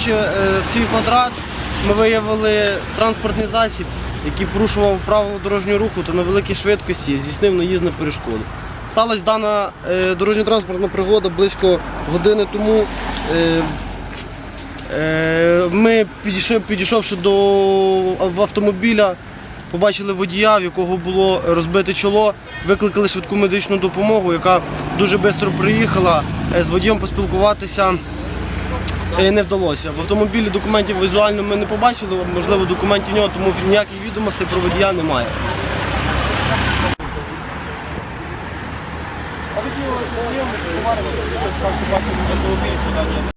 Контролюючи е, свій квадрат, ми виявили транспортний засіб, який порушував правила дорожнього руху та на великій швидкості здійснив наїзд на перешкоду. Сталася дана е, дорожньо-транспортна пригода близько години тому. Е, Ми підійшов, підійшовши до автомобіля, побачили водія, в якого було розбите чоло, викликали швидку медичну допомогу, яка дуже швидко приїхала. З водієм поспілкуватися не вдалося. В автомобілі документів візуально ми не побачили, можливо, документів нього, тому ніяких відомостей про водія немає.